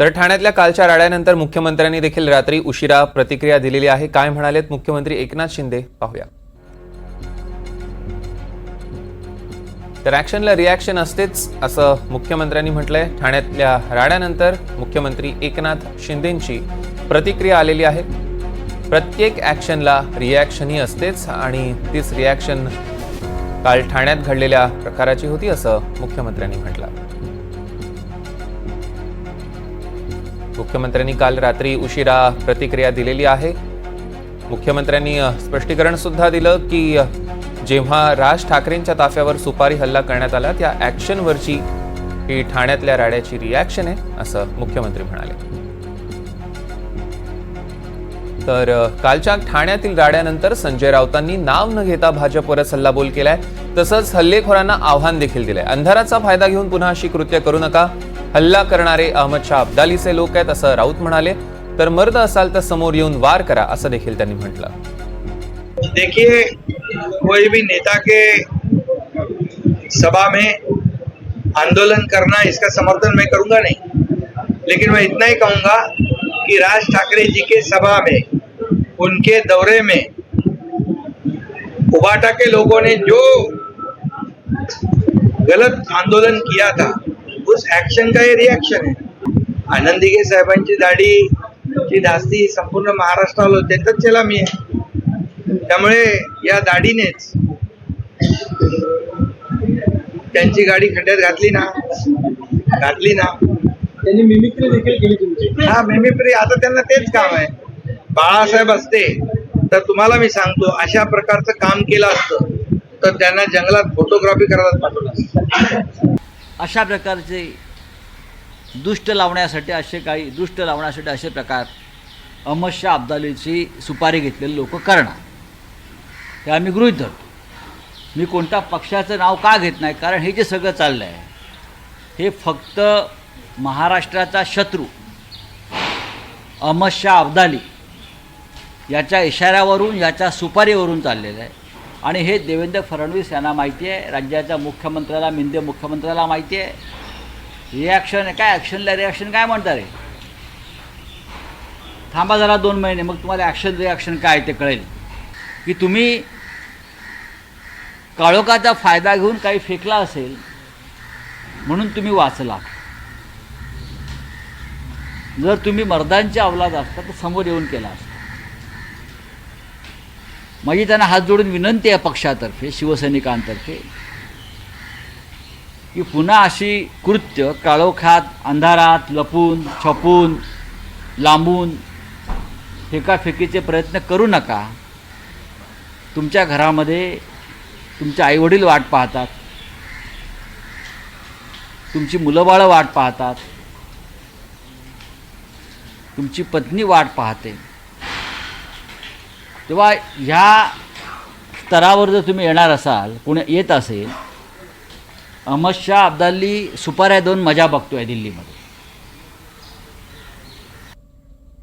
तर ठाण्यातल्या कालच्या राड्यानंतर मुख्यमंत्र्यांनी देखील रात्री उशिरा प्रतिक्रिया दिलेली आहे. काय म्हणालेत मुख्यमंत्री एकनाथ शिंदे? पाहूया. तर ॲक्शनला रिॲक्शन असतेच असं मुख्यमंत्र्यांनी म्हटलंय. ठाण्यातल्या राड्यानंतर मुख्यमंत्री एकनाथ शिंदेंची प्रतिक्रिया आलेली आहे. प्रत्येक ॲक्शनला रिॲक्शनही असतेच आणि तीच रिॲक्शन काल ठाण्यात घडलेल्या प्रकाराची होती असं मुख्यमंत्र्यांनी म्हटलं. मुख्यमंत्र्यांनी काल रात्री उशिरा प्रतिक्रिया दिलेली आहे. मुख्यमंत्र्यांनी स्पष्टीकरण सुद्धा दिलं की जेव्हा राज ठाकरेंच्या ताफ्यावर सुपारी हल्ला करण्यात आला त्या ॲक्शनवरची ही ठाण्यातल्या राड्याची रिॲक्शन आहे असं मुख्यमंत्री म्हणाले. तर कालच्या ठाण्यातील राड्यानंतर संजय राऊतांनी नाव न घेता भाजपवरच हल्लाबोल केलाय. तसंच हल्लेखोरांना आव्हान देखील दिलंय. अंधाराचा फायदा घेऊन पुन्हा अशी कृत्य करू नका. हल्ला करणारे अहमद शाह अब्दालीचे लोक आहेत असं राऊत म्हणाले. तर मर्द असाल तर समोर येऊन वार करा असं देखील त्यांनी म्हटलं. देखिए कोई भी नेता के सभा में आंदोलन करना इसका समर्थन मैं करूंगा नहीं। लेकिन मैं इतना ही कहूंगा कि राज ठाकरे जी के सभा में उनके दौरे में उबाटा के लोगों ने जो गलत आंदोलन किया था उस एक्शन का ये रिएक्शन है आनंद दिघे साहेबांची दाढी ची धास्ती संपूर्ण महाराष्ट्राला होते तर चला मी आहे. त्यामुळे या दाढीनेच त्यांची गाडी खड्ड्यात घातली ना घातली ना. त्यांनी मिमिक्री देखील केली तुमची. हा मेमिप्री आता त्यांना तेच काम आहे. बाळासाहेब असते तर तुम्हाला मी सांगतो अशा प्रकारचं काम केलं असतं तर त्यांना जंगलात फोटोग्राफी करायला पाठवलं असतं. अशा प्रकारचे दुष्ट लावण्यासाठी असे काही दुष्ट लावण्यासाठी असे प्रकार अहमदशाह अब्दालीची सुपारी घेतलेले लोक करणार. हे आम्ही गृहित धरतो. मी कोणत्या पक्षाचं नाव का घेत नाही? कारण हे जे सगळं चाललं आहे हे फक्त महाराष्ट्राचा शत्रू अहमदशाह अब्दाली याच्या इशाऱ्यावरून याच्या सुपारीवरून चाललेलं आहे. आणि हे देवेंद्र फडणवीस यांना माहिती आहे. राज्याच्या मुख्यमंत्र्याला मिंदे मुख्यमंत्र्याला माहिती आहे. रिॲक्शन काय ॲक्शनला रिॲक्शन काय म्हणतात रे? थांबा जरा दोन महिने मग तुम्हाला ॲक्शन रिॲक्शन काय ते कळेल. की तुम्ही काळोखाचा फायदा घेऊन काही फेकला असेल म्हणून तुम्ही वाचला. जर तुम्ही मर्दांच्या अवलाद असता तर समोर येऊन केला असता. माझी त्यांना हात जोडून विनंती आहे पक्षातर्फे शिवसैनिकांतर्फे की पुन्हा अशी कृत्य काळोखात अंधारात लपून छपून लांबून फेकाफेकीचे प्रयत्न करू नका. तुमच्या घरामध्ये तुमचे आईवडील वाट पाहतात. तुमची मुलंबाळं वाट पाहतात. तुमची पत्नी वाट पाहते. तेव्हा ह्या स्तरावर जर तुम्ही येणार असाल पुणे येत असेल अहमद शाह अब्दाली सुपाऱ्या दोन मजा बघतो आहे दिल्लीमध्ये.